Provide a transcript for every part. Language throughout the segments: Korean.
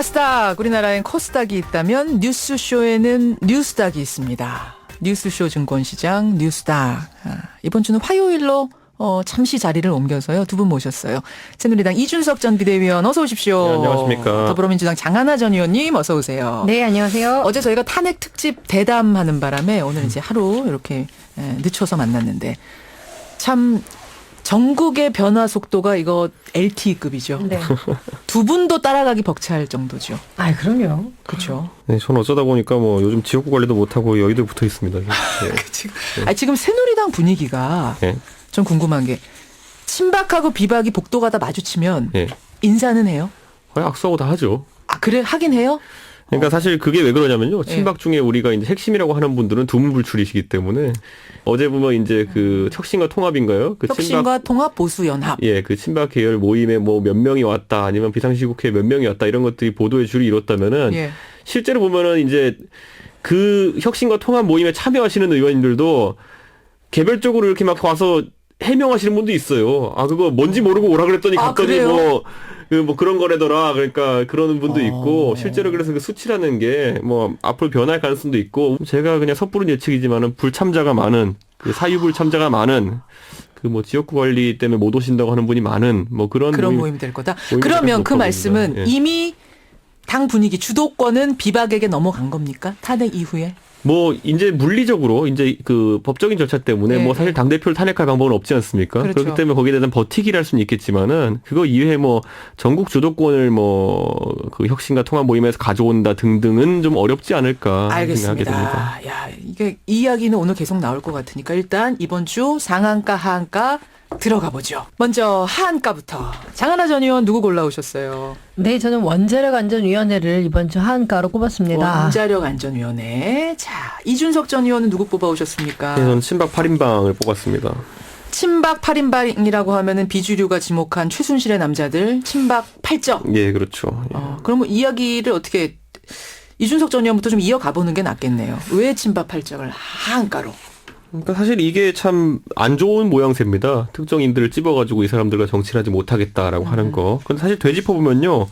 나스닥 우리나라엔 코스닥이 있다면 뉴스쇼에는 뉴스닥이 있습니다. 뉴스쇼 증권시장 뉴스닥 아, 이번 주는 화요일로 어, 잠시 자리를 옮겨서요 두 분 모셨어요. 새누리당 이준석 전 비대위원 어서 오십시오. 네, 안녕하십니까. 더불어민주당 장하나 전 의원님 어서 오세요. 네, 안녕하세요. 어제 저희가 탄핵 특집 대담하는 바람에 오늘 이제 하루 이렇게 에, 늦춰서 만났는데 참 전국의 변화 속도가 이거 LTE급이죠. 네. 두 분도 따라가기 벅찰 정도죠. 아, 그럼요. 그렇죠. 네, 저는 어쩌다 보니까 뭐 요즘 지역구 관리도 못하고 여의도에 붙어 있습니다. 네. 지금, 아, 지금 새누리당 분위기가 네. 좀 궁금한 게 친박하고 비박이 복도가다 마주치면 예. 인사는 해요? 거의 악수하고 다 하죠. 아 그래 하긴 해요? 그러니까 사실 그게 왜 그러냐면요. 예. 친박 중에 우리가 이제 핵심이라고 하는 분들은 두문불출이시기 때문에 어제 보면 이제 그 혁신과 통합인가요? 그 혁신과 통합 보수 연합. 예, 그 친박 계열 모임에 뭐 몇 명이 왔다 아니면 비상시국회에 몇 명이 왔다 이런 것들이 보도의 줄이 이뤘다면은 예. 실제로 보면은 이제 그 혁신과 통합 모임에 참여하시는 의원님들도 개별적으로 이렇게 막 와서 해명하시는 분도 있어요. 아 그거 뭔지 모르고 오라 그랬더니 아, 갔더니 그래요? 뭐. 그 뭐 그런 거래더라. 그러니까 그러는 분도 어. 있고 실제로 그래서 그 수치라는 게 뭐 앞으로 변할 가능성도 있고 제가 그냥 섣부른 예측이지만은 불참자가 많은 그 사유불 참자가 많은 그 뭐 지역구 관리 때문에 못 오신다고 하는 분이 많은 뭐 그런, 그런 모임- 될 거다. 그러면 그. 말씀은 예. 이미 당 분위기 주도권은 비박에게 넘어간 겁니까? 탄핵 이후에? 뭐 이제 물리적으로 이제 그 법적인 절차 때문에 예, 뭐 사실 예. 당 대표를 탄핵할 방법은 없지 않습니까? 그렇죠. 그렇기 때문에 거기에 대한 버티기를 할 수는 있겠지만은 그거 이외에 뭐 전국 주도권을 뭐 그 혁신과 통합 모임에서 가져온다 등등은 좀 어렵지 않을까 생각하게 됩니다. 알겠습니다. 야, 이게 이 이야기는 오늘 계속 나올 것 같으니까 일단 이번 주 상한가 하한가 들어가 보죠. 먼저 하한가부터 장하나 전 의원 누구 골라오셨어요? 네, 저는 원자력 안전위원회를 이번 주 한가로 꼽았습니다. 원자력 안전위원회. 자 이준석 전 의원은 누구 뽑아오셨습니까? 그래서 저는 친박 8인방을 뽑았습니다. 친박 8인방이라고 하면은 비주류가 지목한 최순실의 남자들 친박 8점. 예, 그렇죠. 예. 어, 그러면 이야기를 어떻게 이준석 전 의원부터 좀 이어가 보는 게 낫겠네요. 왜 친박 8점을 하한가로? 그러니까 사실 이게 참 안 좋은 모양새입니다. 특정인들을 찝어가지고 이 사람들과 정치를 하지 못하겠다라고 하는 거. 근데 사실 되짚어 보면요.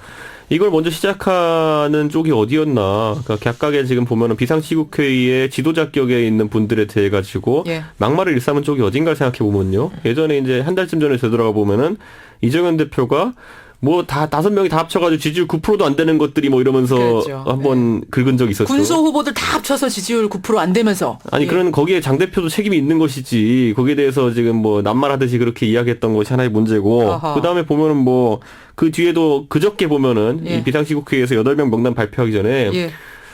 이걸 먼저 시작하는 쪽이 어디였나. 그러니까 각각의 지금 보면은 비상시국회의의 지도자격에 있는 분들에 대해 가지고 예. 막말을 일삼은 쪽이 어딘가를 생각해 보면요. 예전에 이제 한 달쯤 전에 되돌아가 보면은 이정현 대표가 뭐 다 다섯 명이 다 합쳐가지고 지지율 9%도 안 되는 것들이 뭐 이러면서 그랬죠. 한번 긁은 적이 있었죠. 군소 후보들 다 합쳐서 지지율 9%안 되면서 아니 예. 그런 거기에 장 대표도 책임이 있는 것이지 거기에 대해서 지금 뭐 남말하듯이 그렇게 이야기했던 것이 하나의 문제고 아하. 그 다음에 보면은 뭐 그 뒤에도 그저께 보면은 예. 이 비상시국회에서 여덟 명 명단 발표하기 전에 예.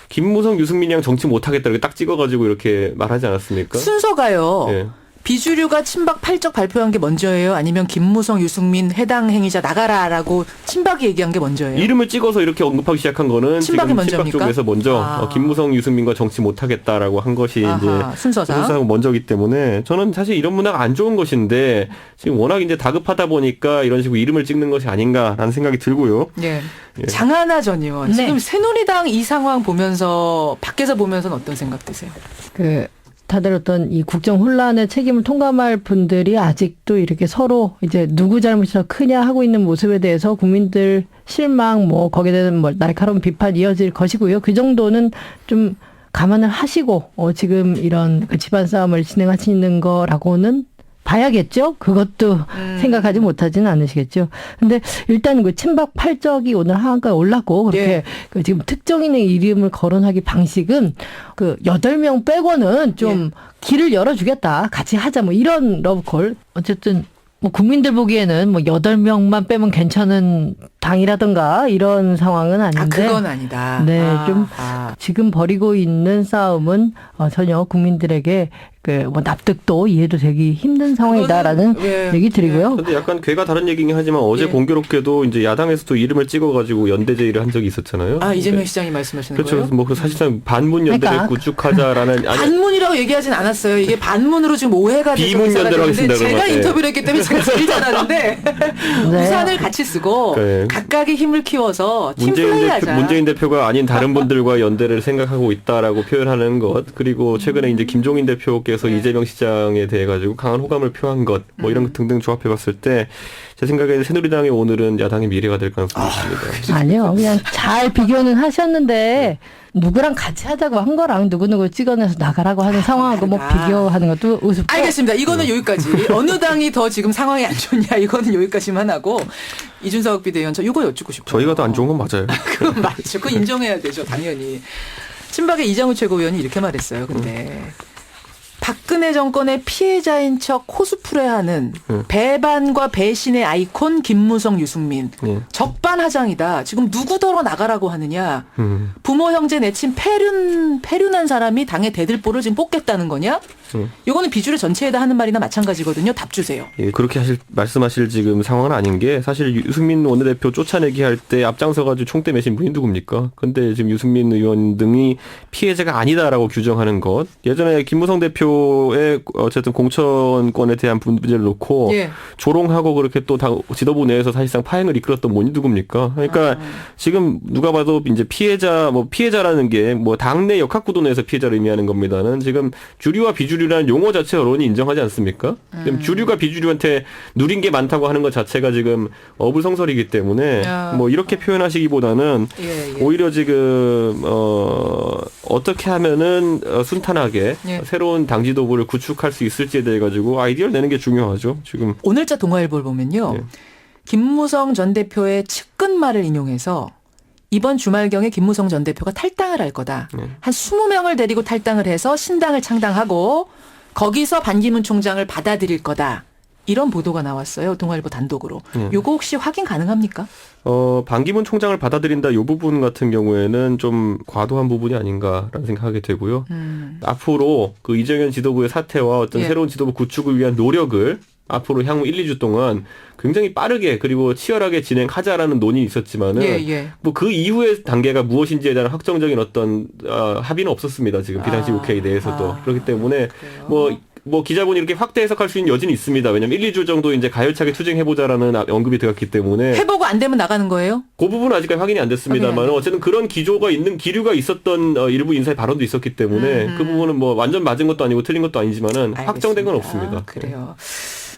김무성 유승민이랑 정치 못하겠다 이렇게 딱 찍어가지고 이렇게 말하지 않았습니까? 순서가요. 예. 비주류가 친박 8적 발표한 게 먼저예요? 아니면 김무성, 유승민 해당 행위자 나가라라고 친박이 얘기한 게 먼저예요? 이름을 찍어서 이렇게 언급하기 시작한 거는 친박이 지금 먼저입니까? 친박 쪽에서 먼저 아. 어, 김무성 유승민과 정치 못하겠다라고 한 것이 아하, 이제 순서상. 순서상 먼저기 때문에 저는 사실 이런 문화가 안 좋은 것인데 지금 워낙 이제 다급하다 보니까 이런 식으로 이름을 찍는 것이 아닌가라는 생각이 들고요. 예. 예. 장하나 전 의원. 네. 지금 새누리당 이 상황 보면서 밖에서 보면서는 어떤 생각 드세요? 그 다들 어떤 이 국정 혼란의 책임을 통감할 분들이 아직도 이렇게 서로 이제 누구 잘못이 더 크냐 하고 있는 모습에 대해서 국민들 실망 뭐 거기에 대한 뭐 날카로운 비판 이어질 것이고요. 그 정도는 좀 감안을 하시고 어 지금 이런 그 집안 싸움을 진행하시는 거라고는 봐야겠죠. 그것도 음. 생각하지 못하지는 않으시겠죠. 근데 일단 그 친박 팔적이 오늘 하한가에 올랐고 그렇게 예. 그 지금 특정인의 이름을 거론하기 방식은 그 여덟 명 빼고는 좀 예. 길을 열어주겠다. 같이 하자. 뭐 이런 러브콜. 어쨌든 뭐 국민들 보기에는 뭐 여덟 명만 빼면 괜찮은 당이라든가 이런 상황은 아, 아닌데. 그건 아니다. 네, 아, 좀 아. 지금 벌이고 있는 싸움은 어, 전혀 국민들에게 그뭐 납득도 이해도 되기 힘든 상황이다라는 그거는, 예, 얘기 드리고요. 근데 약간 괴가 다른 얘기긴 하지만 어제 예. 공교롭게도 이제 야당에서도 이름을 찍어가지고 연대 제의를 한 적이 있었잖아요. 아, 이재명 네. 시장이 말씀하시는 그렇죠. 거예요? 그래서 뭐그 사실상 반문 연대를 그러니까. 구축하자라는 아니 반문이라고 얘기하진 않았어요. 이게 반문으로 지금 오해가 돼서 비문 됐는데 하겠습니다, 제가 그러면. 네. 인터뷰를 했기 때문에 제가 제일 잘하는데 네. 우산을 같이 쓰고 네. 각각의 힘을 키워서 문재인 대표, 팀플레이하자. 문재인 대표가 아닌 다른 분들과 연대를 생각하고 있다라고 표현하는 것 그리고 최근에 이제 김종인 대표께 서 네. 이재명 시장에 대해 가지고 강한 호감을 표한 것뭐 음. 이런 것 등등 조합해 봤을 때 제 생각에는 새누리당의 오늘은 야당의 미래가 될 가능성이 있습니다. 아니요. 그냥 잘 비교는 하셨는데 누구랑 같이 하자고 한 거랑 누구누구 찍어내서 나가라고 하는 상황하고 뭐 다르다. 비교하는 것도 우습고 알겠습니다. 이거는 여기까지. 어느 당이 더 지금 상황이 안 좋냐 이거는 여기까지만 하고 이준석 비대위원 저 이거 여쭙고 싶어요. 저희가 더 안 좋은 건 맞아요. 그건 맞죠. 그거 인정해야 되죠, 당연히. 친박의 이장우 최고위원이 이렇게 말했어요. 근데 박근혜 정권의 피해자인 척 코스프레하는 음. 배반과 배신의 아이콘 김무성, 유승민 예. 적반하장이다. 지금 누구더러 나가라고 하느냐? 음. 부모 형제 내친 패륜 패륜한 사람이 당의 대들보를 지금 뽑겠다는 거냐? 음. 이거는 비주류 전체에다 하는 말이나 마찬가지거든요. 답 주세요. 예, 그렇게 하실 말씀하실 지금 상황은 아닌 게 사실 유승민 원내대표 쫓아내기 할 때 앞장서가지고 총대 매신 분이 누굽니까? 근데 지금 유승민 의원 등이 피해자가 아니다라고 규정하는 것 예전에 김무성 대표 의 어쨌든 공천권에 대한 문제를 놓고 예. 조롱하고 그렇게 또 당 지도부 내에서 사실상 파행을 이끌었던 분이 누굽니까? 그러니까 아. 지금 누가 봐도 이제 피해자 뭐 피해자라는 게 뭐 당내 역학구도 내에서 피해자를 의미하는 겁니다는 지금 주류와 비주류라는 용어 자체 언론이 인정하지 않습니까? 음. 주류가 비주류한테 누린 게 많다고 하는 것 자체가 지금 어불성설이기 때문에 야. 뭐 이렇게 표현하시기보다는 예, 예. 오히려 지금 어 어떻게 하면은 어, 순탄하게 예. 새로운 당 지도부를 구축할 수 있을지에 대해 가지고 아이디어를 내는 게 중요하죠. 지금 오늘자 동아일보를 보면요. 예. 김무성 전 대표의 측근말을 인용해서 이번 주말경에 김무성 전 대표가 탈당을 할 거다. 네. 한 20명을 데리고 탈당을 해서 신당을 창당하고 거기서 반기문 총장을 받아들일 거다. 이런 보도가 나왔어요. 동아일보 단독으로. 네. 요거 혹시 확인 가능합니까? 어, 반기문 총장을 받아들인다 이 부분 같은 경우에는 좀 과도한 부분이 아닌가라는 생각하게 되고요. 음. 앞으로 그 이정현 지도부의 사태와 어떤 예. 새로운 지도부 구축을 위한 노력을 앞으로 향후 1, 2주 동안 굉장히 빠르게 그리고 치열하게 진행하자라는 논의는 있었지만은 예, 예. 뭐그 이후의 단계가 무엇인지에 대한 확정적인 어떤 어, 합의는 없었습니다. 지금 비상시 아, 국회에 대해서도 아. 그렇기 때문에 그래요? 뭐 뭐 기자분이 이렇게 확대 해석할 수 있는 여지는 있습니다. 왜냐하면 1, 2주 정도 이제 가열차게 투쟁해보자라는 아- 언급이 들어갔기 때문에 해보고 안 되면 나가는 거예요? 그 부분은 아직까지 확인이 안 됐습니다만 어쨌든 그런 기조가 있는 기류가 있었던 어, 일부 인사의 발언도 있었기 때문에 음. 그 부분은 뭐 완전 맞은 것도 아니고 틀린 것도 아니지만은 확정된 건 알겠습니다. 없습니다. 그래요.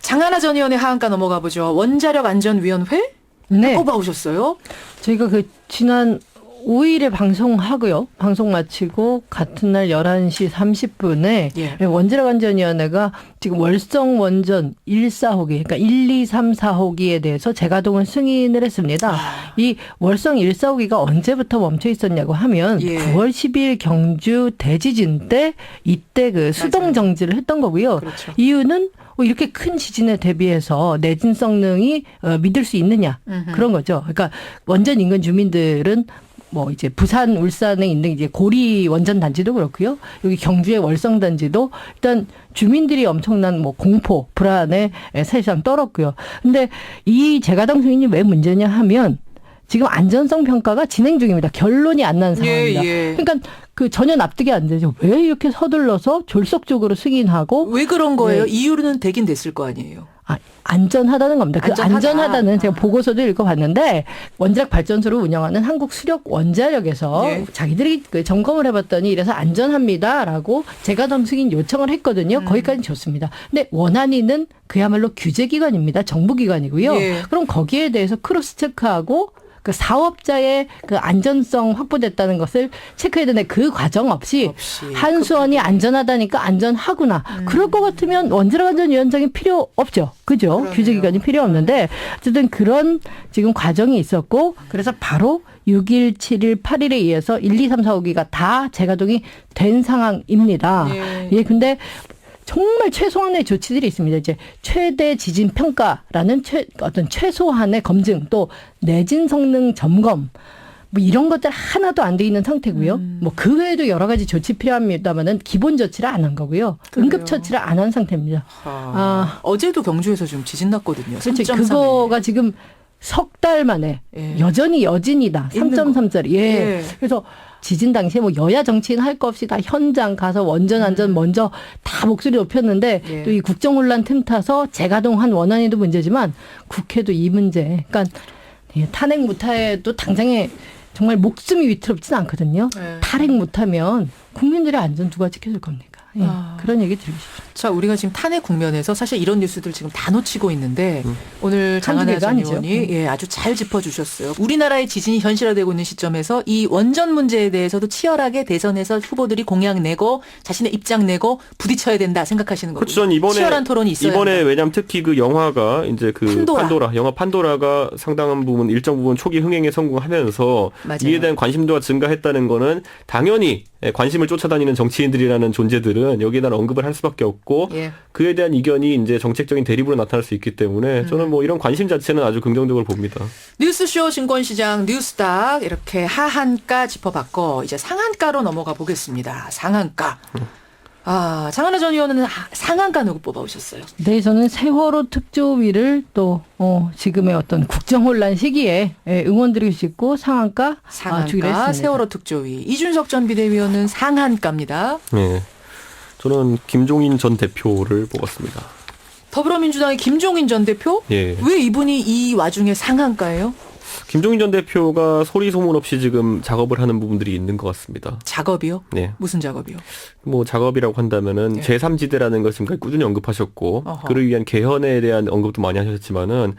장하나 전 의원의 하한가 넘어가 보죠. 원자력 안전위원회 네. 꼽아오셨어요? 저희가 그 지난 5일에 방송하고요. 방송 마치고 같은 날 11시 30분에 예. 원자력 안전위원회가 지금 월성 원전 1, 4호기, 그러니까 1, 2, 3, 4호기에 대해서 재가동을 승인을 했습니다. 아. 이 월성 1, 4호기가 언제부터 멈춰 있었냐고 하면 예. 9월 10일 경주 대지진 때 이때 그 수동. 정지를 했던 거고요. 그렇죠. 이유는 뭐 이렇게 큰 지진에 대비해서 내진 성능이 어, 믿을 수 있느냐. 그런 거죠. 그러니까 원전 인근 주민들은 뭐 이제 부산, 울산에 있는 이제 고리 원전 단지도 그렇고요. 여기 경주의 월성 단지도 일단 주민들이 엄청난 뭐 공포, 불안에 사실상 떨었고요. 근데 이 재가동 승인이 왜 문제냐 하면 지금 안전성 평가가 진행 중입니다. 결론이 안 난 상황입니다. 예, 예. 그러니까 그 전혀 납득이 안 되죠. 왜 이렇게 서둘러서 졸속적으로 승인하고 왜 그런 거예요? 네. 이유는 되긴 됐을 거 아니에요. 아, 안전하다는 겁니다. 그 안전하다. 안전하다는 제가 아. 보고서도 읽어봤는데 원자력 발전소를 운영하는 한국 수력 원자력에서 예. 자기들이 그 점검을 해봤더니 이래서 안전합니다라고 재가동 승인 요청을 했거든요. 음. 거기까지 좋습니다. 근데 원안위는 그야말로 규제기관입니다. 정부기관이고요. 예. 그럼 거기에 대해서 크로스 체크하고 그 사업자의 그 안전성 확보됐다는 것을 체크해야 되는데 그 과정 없이 없이. 한수원이 안전하다니까 안전하구나. 그럴 것 같으면 원자력 안전위원장이 필요 없죠. 그죠? 음. 그러네요. 규제기관이 필요 없는데 어쨌든 그런 지금 과정이 있었고 그래서 바로 6일, 7일, 8일에 의해서 1, 2, 3, 4, 5기가 다 재가동이 된 상황입니다. 예. 예, 근데 정말 최소한의 조치들이 있습니다. 이제 최대 지진 평가라는 최, 어떤 최소한의 검증 또 내진 성능 점검 뭐 이런 것들 하나도 안 돼 있는 상태고요. 음. 뭐그 외에도 여러 가지 조치 필요합니다만은 기본 조치를 안 한 거고요. 응급 처치를 안 한 상태입니다. 아, 아. 어제도 경주에서 좀 지진 났거든요. 그렇죠. 3.3 에. 그거가 지금 석 달 만에 예. 여전히 여진이다. 있는 3.3짜리. 예. 예. 그래서 지진 당시에 뭐 여야 정치인 할 거 없이 다 현장 가서 원전 안전 먼저 다 목소리 높였는데 음. 예. 또이 국정 혼란 틈타서 재가동한 원안에도 문제지만 국회도 이 문제. 그러니까 예, 탄핵 무타해도 당장에 정말 목숨이 위태롭진 않거든요. 예. 탈핵 못하면 국민들의 안전 누가 지켜줄 겁니까? 예, 아. 그런 얘기 싶습니다. 자, 우리가 지금 탄핵 국면에서 사실 이런 뉴스들 지금 다 놓치고 있는데 오늘 한두 장하나 개가 전. 의원이 음. 예, 아주 잘 짚어주셨어요. 우리나라의 지진이 현실화되고 있는 시점에서 이 원전 문제에 대해서도 치열하게 대선에서 후보들이 공약 내고 자신의 입장 내고 부딪혀야 된다 생각하시는 거죠. 그렇죠. 전 이번에 치열한 토론이 있어야 이번에. 왜냐면 특히 그 영화가 이제 그 판도라. 판도라. 영화 판도라가 상당한 부분 일정 부분 초기 흥행에 성공하면서 맞아요. 이에 대한 관심도가 증가했다는 거는 당연히 예, 관심을 쫓아다니는 정치인들이라는 존재들은 여기에다 언급을 할 수밖에 없고 예. 그에 대한 이견이 이제 정책적인 대립으로 나타날 수 있기 때문에 음. 저는 뭐 이런 관심 자체는 아주 긍정적으로 봅니다. 뉴스쇼 증권시장 뉴스닥 이렇게 하한가 짚어봤고 이제 상한가로 넘어가 보겠습니다. 상한가. 아 장하나 전 의원은 하- 상한가 누구 뽑아오셨어요? 네, 저는 세월호 특조위를 또 어, 지금의 어떤 국정혼란 시기에 예, 응원드리고 싶고 상한가 아, 상한가 했습니다. 세월호 특조위 이준석 전 비대위원은 상한가입니다. 네. 저는 김종인 전 대표를 뽑았습니다. 더불어민주당의 김종인 전 대표 예. 왜 이분이 이 와중에 상한가예요? 김종인 전 대표가 소리 소문 없이 지금 작업을 하는 부분들이 있는 것 같습니다. 작업이요? 네. 무슨 작업이요? 뭐 작업이라고 한다면은 예. 제3지대라는 것을 지금까지 꾸준히 언급하셨고 어허. 그를 위한 개헌에 대한 언급도 많이 하셨지만은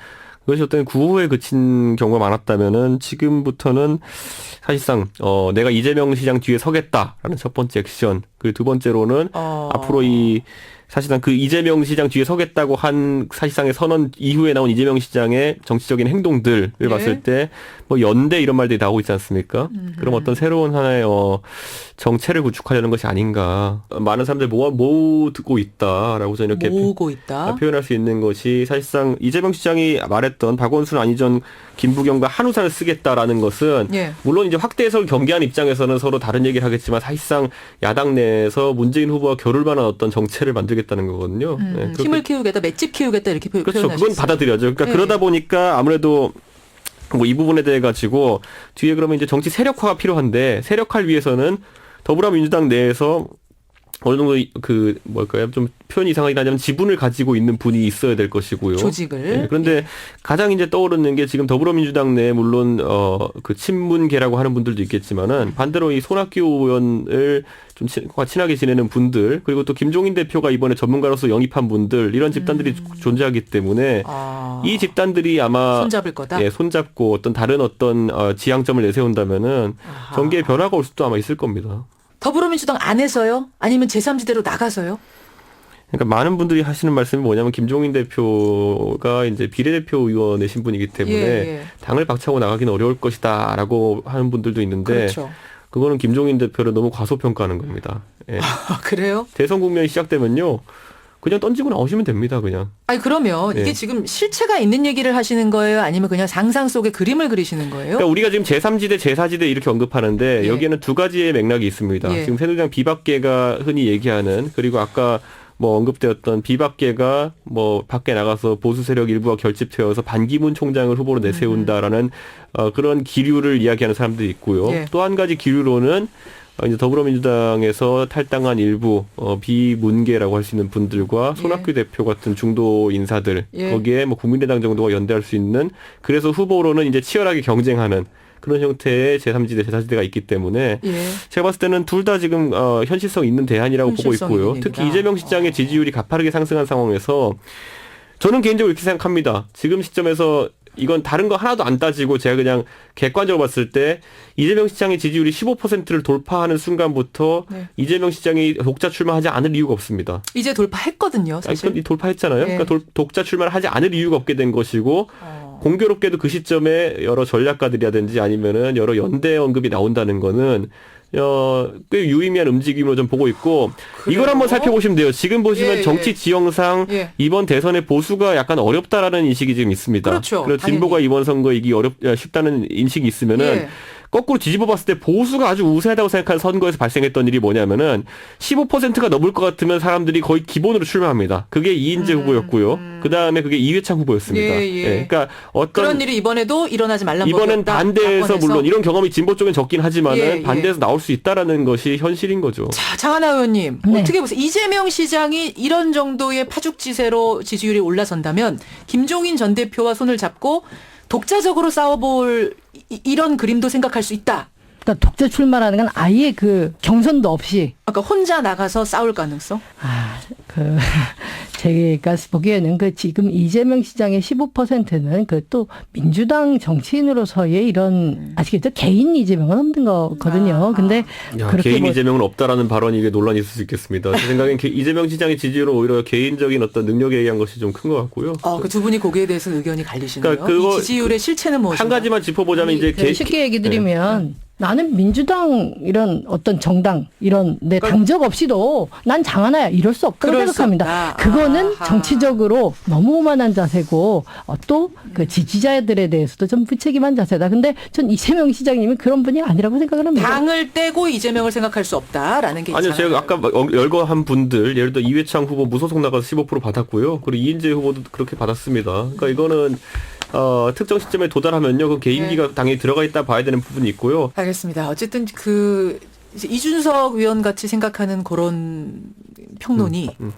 그것이 어떤 구호에 그친 경우가 많았다면은 지금부터는 사실상 어 내가 이재명 시장 뒤에 서겠다라는 첫 번째 액션 그리고 두 번째로는 어. 앞으로 이 사실상 그 이재명 시장 뒤에 서겠다고 한 사실상의 선언 이후에 나온 이재명 시장의 정치적인 행동들을 예. 봤을 때 뭐 연대 이런 말들이 나오고 있지 않습니까? 음흠. 그럼 어떤 새로운 하나의 어 정체를 구축하려는 것이 아닌가. 어, 많은 사람들이 모아 모으고 있다라고 저는 이렇게 모으고 있다. 표- 표현할 수 있는 것이 사실상 이재명 시장이 말했던 박원순 안희전 김부겸과 한우산을 쓰겠다라는 것은 예. 물론 이제 확대 해석을 경계한 입장에서는 서로 다른 얘기를 하겠지만 사실상 야당 내에서 문재인 후보와 겨룰 만한 어떤 정체를 만들 겠다는 거거든요. 음, 네, 그렇게- 힘을 키우겠다, 맷집 키우겠다 이렇게 표, 그렇죠. 표현하셨어요. 그건 받아들여죠. 그러니까 네. 그러다 보니까 아무래도 뭐 이 부분에 대해 가지고 뒤에 그러면 이제 정치 세력화가 필요한데 세력화를 위해서는 더불어민주당 내에서 어느 정도 이- 그 뭘까요? 좀 표현이 이상하긴 하지만 지분을 가지고 있는 분이 있어야 될 것이고요. 조직을. 예, 그런데 가장 이제 떠오르는 게 지금 더불어민주당 내에 물론 어그 친문계라고 하는 분들도 있겠지만은 반대로 이 손학규 의원을 좀 친- 과 친하게 지내는 분들 그리고 또 김종인 대표가 이번에 전문가로서 영입한 분들 이런 집단들이 존재하기 때문에 아, 이 집단들이 아마 손잡을 거다. 예, 손잡고 어떤 다른 어떤 어, 지향점을 내세운다면은 아하. 전개에 변화가 올 수도 아마 있을 겁니다. 더불어민주당 안에서요? 아니면 제3지대로 나가서요? 그러니까 많은 분들이 하시는 말씀이 뭐냐면 김종인 대표가 이제 비례대표 의원의 신분이기 때문에 예, 예. 당을 박차고 나가기는 어려울 것이다라고 하는 분들도 있는데 그렇죠. 그거는 김종인 대표를 너무 과소평가하는 겁니다. 예. 아, 그래요? 대선 국면이 시작되면요. 그냥 던지고 나오시면 됩니다, 그냥. 아니 그러면 네. 이게 지금 실체가 있는 얘기를 하시는 거예요? 아니면 그냥 상상 속에 그림을 그리시는 거예요? 그러니까 우리가 지금 제3지대, 제4지대 이렇게 언급하는데 예. 여기에는 두 가지의 맥락이 있습니다. 예. 지금 새누리당 비박계가 흔히 얘기하는 그리고 아까 뭐 언급되었던 비박계가 뭐 밖에 나가서 보수 세력 일부와 결집되어서 반기문 총장을 후보로 내세운다라는 어, 그런 기류를 이야기하는 사람들이 있고요. 예. 또한 가지 기류로는 어, 이제 더불어민주당에서 탈당한 일부 어, 비문계라고 할 수 있는 분들과 예. 손학규 대표 같은 중도 인사들 예. 거기에 뭐 국민의당 정도가 연대할 수 있는 그래서 후보로는 이제 치열하게 경쟁하는 그런 형태의 제3지대, 제4지대가 있기 때문에 예. 제가 봤을 때는 둘 다 지금 어, 현실성 있는 대안이라고 보고 있고요. 있는 특히. 이재명 시장의 지지율이 가파르게 상승한 상황에서 저는 개인적으로 이렇게 생각합니다. 지금 시점에서 이건 다른 거 하나도 안 따지고 제가 그냥 객관적으로 봤을 때 이재명 시장의 지지율이 15%를 돌파하는 순간부터 네. 이재명 시장이 독자 출마하지 않을 이유가 없습니다. 이제 돌파했거든요, 아니, 사실. 그건 돌파했잖아요. 예. 그러니까 돌- 독자 출마를 하지 않을 이유가 없게 된 것이고 어. 공교롭게도 그 시점에 여러 전략가들이라든지 아니면은 여러 연대 언급이 나온다는 거는 어, 꽤 유의미한 움직임으로 좀 보고 있고 그래요? 이걸 한번 살펴보시면 돼요. 지금 보시면 예, 정치 예. 지형상 예. 이번 대선에 보수가 약간 어렵다라는 인식이 지금 있습니다. 그렇죠. 그리고 진보가 당연히. 이번 선거 이기 어렵 아, 쉽다는 인식이 있으면은 예. 거꾸로 뒤집어 봤을 때 보수가 아주 우세하다고 생각하는 선거에서 발생했던 일이 뭐냐면은 15%가 넘을 것 같으면 사람들이 거의 기본으로 출마합니다. 그게 이인재 후보였고요. 그 다음에 그게 이회창 후보였습니다. 음, 예, 예. 그러니까 어떤 그런 일이 이번에도 일어나지 말란 이번엔. 반대에서 야권에서. 물론 이런 경험이 진보 쪽엔 적긴 하지만은 예, 예. 반대에서 나올 수 있다라는 것이 현실인 거죠. 자, 장하나 의원님 네. 어떻게 보세요? 이재명 시장이 이런 정도의 파죽지세로 지지율이 올라선다면 김종인 전 대표와 손을 잡고 독자적으로 싸워볼 이- 이런 그림도 생각할 수 있다. 그러니까 독자 출마라는 건 아예 그 경선도 없이 아까 혼자 나가서 싸울 가능성? 아, 그, 제가 보기에는 그 지금 이재명 시장의 15%는 그 또 민주당 정치인으로서의 이런, 아시겠죠? 개인 이재명은 없는 거거든요. 아. 근데 야, 그렇게 개인 뭐- 이재명은 없다라는 발언이 이게 논란이 있을 수 있겠습니다. 제 생각엔 개- 이재명 시장의 지지율은 오히려 개인적인 어떤 능력에 의한 것이 좀 큰 것 같고요. 어, 그 두 분이 거기에 대해서 의견이 갈리시네요. 그러니까 그거- 지지율의 실체는 무엇인가? 한 가지만 짚어보자면 이제 그 개, 쉽게 얘기 드리면 나는 민주당 이런 어떤 정당 이런 내 당적 없이도 난 장 하나야 이럴 수 없다고 그럴 수 생각합니다. 없다. 그거는 아하. 정치적으로 너무 오만한 자세고 어, 또그 지지자들에 대해서도 좀 부책임한 자세다. 근데 전 이재명 시장님이 그런 분이 아니라고 생각을 합니다. 당을 떼고 이재명을 생각할 수 없다라는 게 아니요, 있잖아요. 제가 아까 막 어- 열거한 분들, 예를 들어 이회창 후보 무소속 나가서 15% 받았고요. 그리고 이인재 후보도 그렇게 받았습니다. 그러니까 이거는 어, 특정 시점에 도달하면요, 그 네. 개인기가 당연히 들어가 있다 봐야 되는 부분이 있고요. 알겠습니다. 어쨌든 그 이준석 위원 같이 생각하는 그런 평론이 음,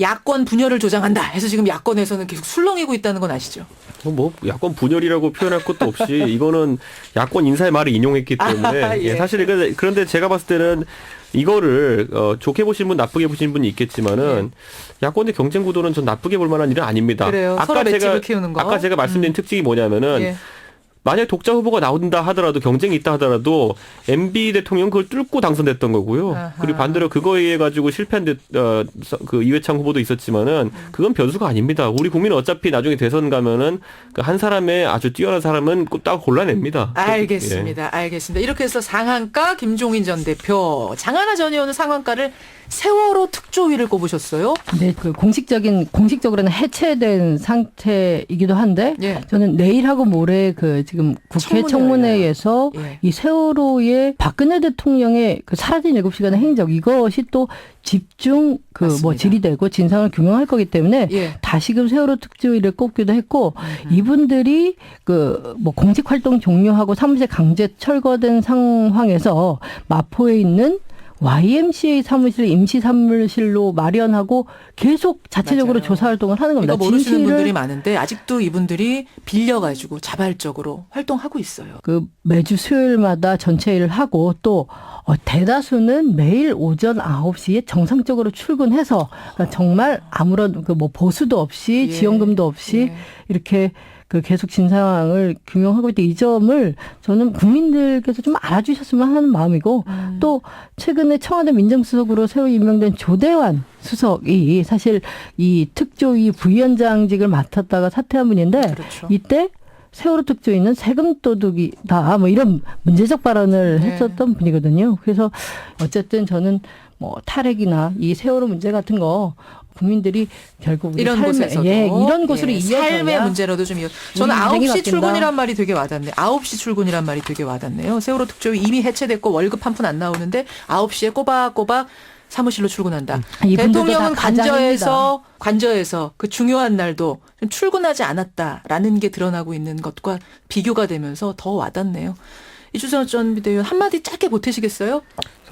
야권 분열을 조장한다 해서 지금 야권에서는 계속 술렁이고 있다는 건 아시죠? 뭐, 뭐 야권 분열이라고 표현할 것도 없이 이거는 야권 인사의 말을 인용했기 때문에 아, 예. 예, 사실 이거- 그런데 제가 봤을 때는 이거를 어, 좋게 보시는 분, 나쁘게 보시는 분이 있겠지만은 야권의 경쟁 구도는 전 나쁘게 볼 만한 일은 아닙니다. 예. 그래요. 키우는 거. 아까 제가 말씀드린 특징이 뭐냐면은 예. 만약 독자 후보가 나온다 하더라도 경쟁이 있다 하더라도 MB 대통령 그걸 뚫고 당선됐던 거고요. 아하. 그리고 반대로 그거에 의해 가지고 실패한 데, 어, 서- 그 이회창 후보도 있었지만은 그건 변수가 아닙니다. 우리 국민은 어차피 나중에 대선 가면은 그 한 사람의 아주 뛰어난 사람은 꼭딱 골라냅니다. 알겠습니다. 예. 알겠습니다. 이렇게 해서 상한가 김종인 전 대표, 장하나 전 의원은 상한가를 세월호 특조위를 꼽으셨어요. 네, 그 공식적인 공식적으로는 해체된 상태이기도 한데 예. 저는 내일하고 모레 그 지금 국회 청문회 청문회에서 예. 이 세월호의 박근혜 대통령의 그 사라진 일곱 시간의 행적 이것이 또 집중 그 뭐. 질의되고 진상을 규명할 거기 때문에 예. 다시금 세월호 특조위를 꼽기도 했고 이분들이 그 뭐 공직 활동 종료하고 사무실 강제 철거된 상황에서 마포에 있는 YMCA 사무실 임시 사무실로 마련하고 계속 자체적으로 맞아요. 조사 활동을 하는 겁니다. 이거 모르시는 분들이 많은데 아직도 이분들이 빌려가지고 자발적으로 활동하고 있어요. 그 매주 수요일마다 전체 일을 하고 또 어, 대다수는 매일 오전 9시에 정상적으로 출근해서 그러니까 정말 아무런 그 뭐 보수도 없이 예. 지원금도 없이 예. 이렇게 그 계속 진상을 규명하고 있다 이 점을 저는 국민들께서 좀 알아주셨으면 하는 마음이고 음. 또 최근에 청와대 민정수석으로 새로 임명된 조대환 수석이 사실 이 특조위 부위원장직을 맡았다가 사퇴한 분인데 그렇죠. 이때 세월호 특조위는 세금 도둑이다 뭐 이런 문제적 발언을 네. 했었던 분이거든요. 그래서 어쨌든 저는 뭐 탈핵이나 이 세월호 문제 같은 거 국민들이 결국 이런 삶에 곳에서도 예, 이런 곳으로 예, 삶의 문제로도 좀 이어. 저는 우리 인생이 9시 바뀐다. 출근이란 말이 되게 와닿네. 9시 출근이란 말이 되게 와닿네요. 세월호 특조위 이미 해체됐고 월급 한 푼 안 나오는데 9시에 꼬박꼬박 사무실로 출근한다. 음. 이분들도 대통령은 다 가장입니다. 관저에서 관저에서 그 중요한 날도 좀 출근하지 않았다라는 게 드러나고 있는 것과 비교가 되면서 더 와닿네요. 이주선 전 비대위원 한마디 짧게 보태시겠어요?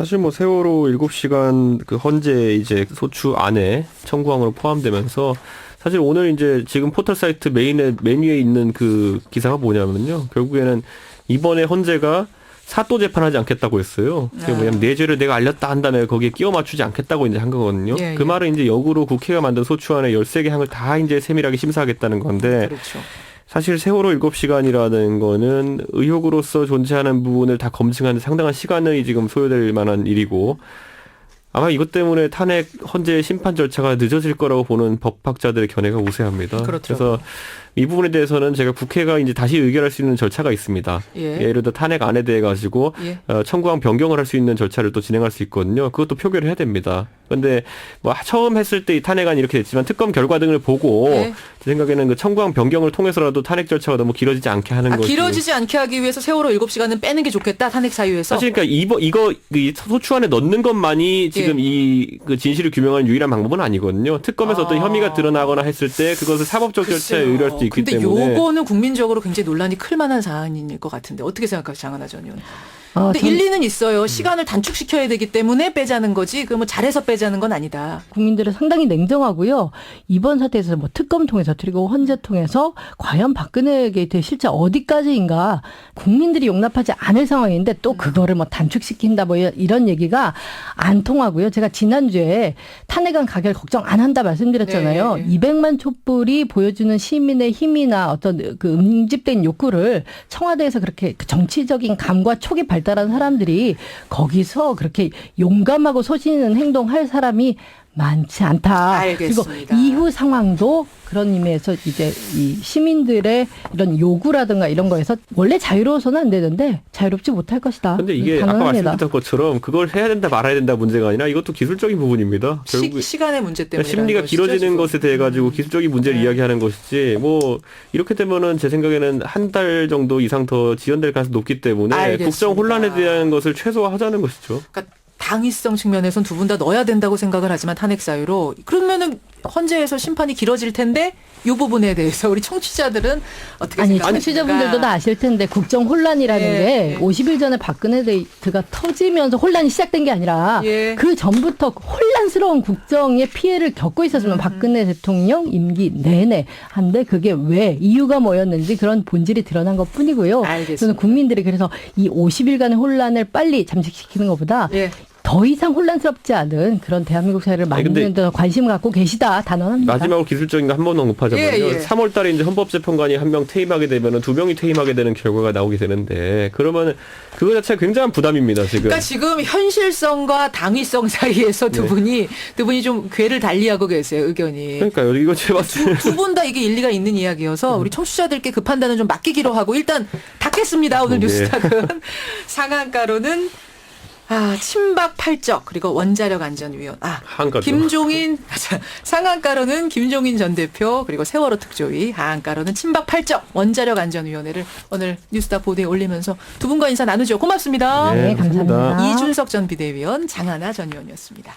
사실 뭐 세월호 7시간 그 헌재 이제 소추 안에 청구항으로 포함되면서 사실 오늘 이제 지금 포털 사이트 메인에 메뉴에 있는 그 기사가 뭐냐면요. 결국에는 이번에 헌재가 사또 재판하지 않겠다고 했어요. 그게 아. 뭐냐면 내 죄를 내가 알렸다 한 다음에 거기에 끼워 맞추지 않겠다고 이제 한 거거든요. 예, 그 예. 말은 이제 역으로 국회가 만든 소추안의 13개 항을 다 이제 세밀하게 심사하겠다는 건데 그렇죠. 사실 세월호 7시간이라는 거는 의혹으로서 존재하는 부분을 다 검증하는 상당한 시간이 지금 소요될 만한 일이고 아마 이것 때문에 탄핵 헌재 심판 절차가 늦어질 거라고 보는 법학자들의 견해가 우세합니다. 그렇죠. 래서 이 부분에 대해서는 제가 국회가 이제 다시 의결할 수 있는 절차가 있습니다. 예. 예를 들어 탄핵 안에 대해 가지고 예. 어, 청구항 변경을 할 수 있는 절차를 또 진행할 수 있거든요. 그것도 표결을 해야 됩니다. 그런데 뭐 처음 했을 때 이 탄핵안이 이렇게 됐지만 특검 결과 등을 보고 예. 제 생각에는 그 청구항 변경을 통해서라도 탄핵 절차가 너무 길어지지 않게 하는 아, 것이 길어지지 않게 하기 위해서 세월호 7시간은 빼는 게 좋겠다. 탄핵 사유에서. 사실 그러니까 이거 이거 이 소추안에 넣는 것만이 지금 예. 이그 진실을 규명하는 유일한 방법은 아니거든요. 특검에서 아. 어떤 혐의가 드러나거나 했을 때 그것을 사법적 절차에. 의뢰할 수 있기 근데 때문에 요거는 국민적으로 굉장히 논란이 클 만한 사안일 것 같은데 어떻게 생각하세요, 장하나 전 의원? 어, 근데 전- 일리는 있어요. 시간을 단축시켜야 되기 때문에 빼자는 거지. 그뭐 잘해서 빼자는 건 아니다. 국민들은 상당히 냉정하고요. 이번 사태에서 뭐 특검 통해서 그리고 헌재 통해서 과연 박근혜 게이트의 실체 어디까지인가 국민들이 용납하지 않을 상황인데 또 그거를 뭐 단축시킨다 뭐 이런 얘기가 안 통하고요. 제가 지난주에 탄핵안 가결 걱정 안 한다 말씀드렸잖아요. 네, 네. 200만 촛불이 보여주는 시민의 힘이나 어떤 그 응집된 욕구를 청와대에서 그렇게 그 정치적인 감과 촉이 발 달한 사람들이 거기서 그렇게 용감하고 소신 있는 행동할 사람이 많지 않다. 알겠습니다. 그리고 이후 상황도 그런 의미에서 이제 이 시민들의 이런 요구라든가 이런 거에서 원래 자유로워서는 안 되는데 자유롭지 못할 것이다. 근데 이게 아까 단언합니다. 말씀드렸던 것처럼 그걸 해야 된다 말아야 된다 문제가 아니라 이것도 기술적인 부분입니다. 결국 시, 간의 문제 때문에 심리가 길어지는 것에 대해 가지고 기술적인 문제를 네. 이야기하는 것이지 뭐 이렇게 되면은 제 생각에는 한 달 정도 이상 더 지연될 가능성이 높기 때문에 알겠습니다. 국정 혼란에 대한 것을 최소화하자는 것이죠. 그러니까 당위성 측면에선 두 분 다 넣어야 된다고 생각을 하지만 탄핵 사유로 그러면은 헌재에서 심판이 길어질 텐데 이 부분에 대해서 우리 청취자들은 어떻게 아니? 청취자분들도 다 아실 텐데 국정 혼란이라는 예, 게 예. 50일 전에 박근혜 데이트가 터지면서 혼란이 시작된 게 아니라 예. 그 전부터 혼란스러운 국정의 피해를 겪고 있었으면 박근혜 대통령 임기 내내 한데 그게 왜 이유가 뭐였는지 그런 본질이 드러난 것 뿐이고요. 알겠습니다. 저는 국민들이 그래서 이 50일간의 혼란을 빨리 잠식시키는 것보다 예. 더 이상 혼란스럽지 않은 그런 대한민국 사회를 만드는 데 관심 갖고 계시다 단언합니다. 마지막으로 기술적인 거 한 번 언급하자면요. 예, 예. 3월 달에 이제 헌법재판관이 한 명 퇴임하게 되면은 두 명이 퇴임하게 되는 결과가 나오게 되는데 그러면은 그거 자체가 굉장한 부담입니다, 지금. 그러니까 지금 현실성과 당위성 사이에서 두 네. 분이 두 분이 좀 궤를 달리하고 계세요 의견이. 그러니까요. 이거 제가 봤을 때두분 다 이게 일리가 있는 이야기여서 우리 청취자들께 그 판단은 좀 맡기기로 하고 일단 닫겠습니다 오늘 네. 뉴스탁은 상한가로는 아 친박 팔적 그리고 원자력 안전위원 아 한가죠. 김종인 상한가로는 김종인 전 대표 그리고 세월호 특조위 하한가로는 친박 팔적 원자력 안전위원회를 오늘 뉴스타 보도에 올리면서 두 분과 인사 나누죠 고맙습니다. 네, 네, 감사합니다. 감사합니다. 이준석 전 비대위원 장하나 전 의원이었습니다.